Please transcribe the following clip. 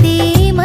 ప్రేమ